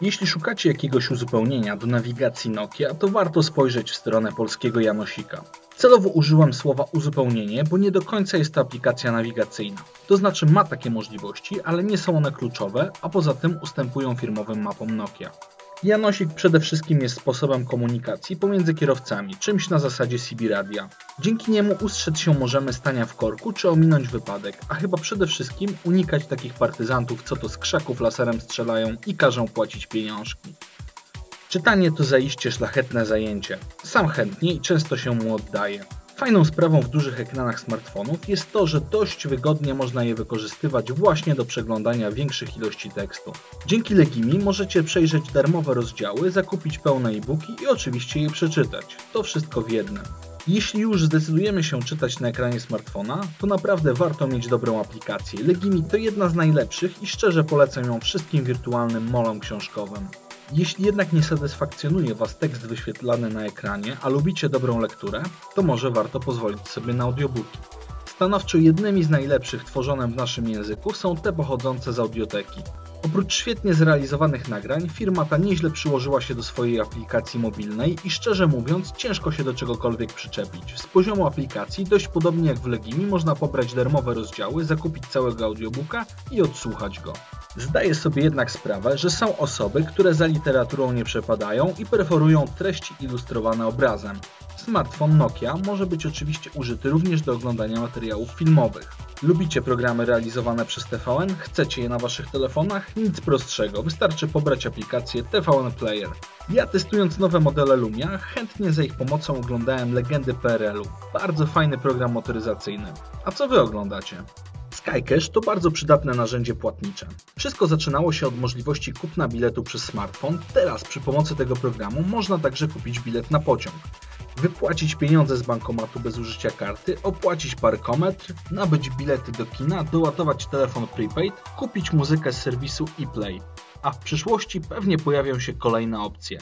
Jeśli szukacie jakiegoś uzupełnienia do nawigacji Nokia, to warto spojrzeć w stronę polskiego Janosika. Celowo użyłem słowa uzupełnienie, bo nie do końca jest to aplikacja nawigacyjna. To znaczy ma takie możliwości, ale nie są one kluczowe, a poza tym ustępują firmowym mapom Nokia. Janosik przede wszystkim jest sposobem komunikacji pomiędzy kierowcami, czymś na zasadzie CB radia. Dzięki niemu ustrzec się możemy stania w korku czy ominąć wypadek, a chyba przede wszystkim unikać takich partyzantów, co to z krzaków laserem strzelają i każą płacić pieniążki. Czytanie to zaiście szlachetne zajęcie. Sam chętnie i często się mu oddaję. Fajną sprawą w dużych ekranach smartfonów jest to, że dość wygodnie można je wykorzystywać właśnie do przeglądania większych ilości tekstu. Dzięki Legimi możecie przejrzeć darmowe rozdziały, zakupić pełne e-booki i oczywiście je przeczytać. To wszystko w jednym. Jeśli już zdecydujemy się czytać na ekranie smartfona, to naprawdę warto mieć dobrą aplikację. Legimi to jedna z najlepszych i szczerze polecam ją wszystkim wirtualnym molom książkowym. Jeśli jednak nie satysfakcjonuje Was tekst wyświetlany na ekranie, a lubicie dobrą lekturę, to może warto pozwolić sobie na audiobooki. Stanowczo jednymi z najlepszych tworzone w naszym języku są te pochodzące z audioteki. Oprócz świetnie zrealizowanych nagrań, firma ta nieźle przyłożyła się do swojej aplikacji mobilnej i szczerze mówiąc ciężko się do czegokolwiek przyczepić. Z poziomu aplikacji, dość podobnie jak w Legimi, można pobrać darmowe rozdziały, zakupić całego audiobooka i odsłuchać go. Zdaję sobie jednak sprawę, że są osoby, które za literaturą nie przepadają i preferują treści ilustrowane obrazem. Smartfon Nokia może być oczywiście użyty również do oglądania materiałów filmowych. Lubicie programy realizowane przez TVN? Chcecie je na waszych telefonach? Nic prostszego, wystarczy pobrać aplikację TVN Player. Ja testując nowe modele Lumia, chętnie za ich pomocą oglądałem legendy PRL-u. Bardzo fajny program motoryzacyjny. A co wy oglądacie? SkyCash to bardzo przydatne narzędzie płatnicze. Wszystko zaczynało się od możliwości kupna biletu przez smartfon. Teraz przy pomocy tego programu można także kupić bilet na pociąg. Wypłacić pieniądze z bankomatu bez użycia karty, opłacić parkometr, nabyć bilety do kina, doładować telefon prepaid, kupić muzykę z serwisu ePlay. A w przyszłości pewnie pojawią się kolejne opcje.